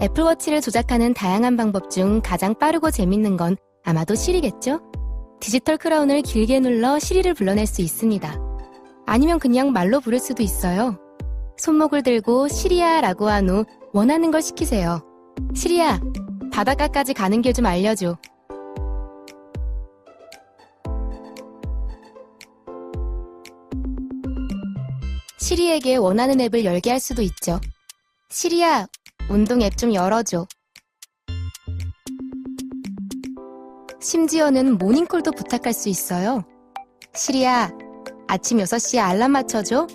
애플워치를 조작하는 다양한 방법 중 가장 빠르고 재밌는 건 아마도 시리겠죠? 디지털 크라운을 길게 눌러 시리를 불러낼 수 있습니다. 아니면 그냥 말로 부를 수도 있어요. 손목을 들고 시리야 라고 한 후 원하는 걸 시키세요. 시리야, 바닷가까지 가는 길 좀 알려줘. 시리에게 원하는 앱을 열게 할 수도 있죠. 시리야, 운동 앱 좀 열어줘. 심지어는 모닝콜도 부탁할 수 있어요. 시리야, 아침 6시에 알람 맞춰줘.